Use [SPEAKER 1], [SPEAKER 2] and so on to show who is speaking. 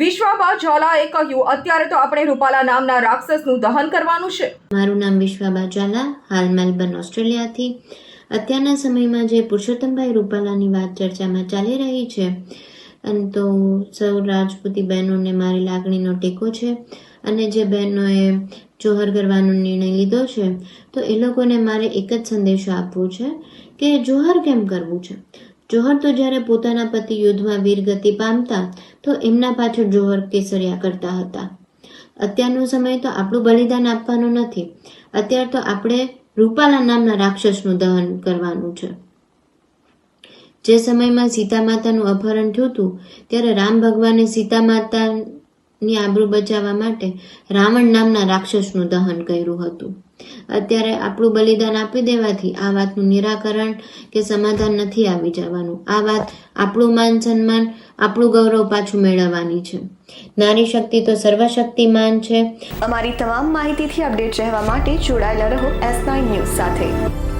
[SPEAKER 1] વિશ્વાબા ઝાલાએ કહ્યું, અત્યારે તો આપણે રૂપાલા નામના રાક્ષસનું દહન કરવાનું છે.
[SPEAKER 2] મારું નામ વિશ્વા બાજાલા હાલ મેલબર્ન, ઓસ્ટ્રેલિયાથી. અત્યારના સમયમાં જે પુરુષોત્તમભાઈ રૂપાલાની વાત ચર્ચામાં ચાલી રહી છે અને તો સૌ રાજપૂતી બહેનોને મારી લાગણીનો ટેકો છે અને જે બહેનોએ જોહર કરવાનો નિર્ણય લીધો છે, તો એ લોકોને મારે એક જ સંદેશો આપવો છે કે જોહર કેમ કરવું છે? જોહર તો જ્યારે પોતાના પતિ યુદ્ધમાં વીરગતિ પામતા, તો એમના પાછળ જોહર કેસરિયા કરતા હતા. અત્યારનો સમય તો આપણું બલિદાન આપવાનું નથી. અત્યાર તો આપણે રૂપાલા નામના રાક્ષસનું દહન કરવાનું છે. જે સમયમાં સીતા માતાનું અપહરણ થયું હતું, ત્યારે રામ ભગવાને સીતા માતાની આબરૂ બચાવવા માટે રાવણ નામના રાક્ષસનું દહન કર્યું હતું. અત્યારે આપણું બલિદાન આપી દેવાથી આ વાતનું નિરાકરણ કે સમાધાન નથી આવી જવાનું. આ વાત આપણું માન સન્માન, આપણું ગૌરવ પાછું મેળવવાની છે. નારી શક્તિ તો સર્વશક્તિમાન છે.
[SPEAKER 3] અમારી તમામ માહિતીથી અપડેટ રહેવા માટે જોડાયેલા રહો એસ નાઇન ન્યૂઝ સાથે.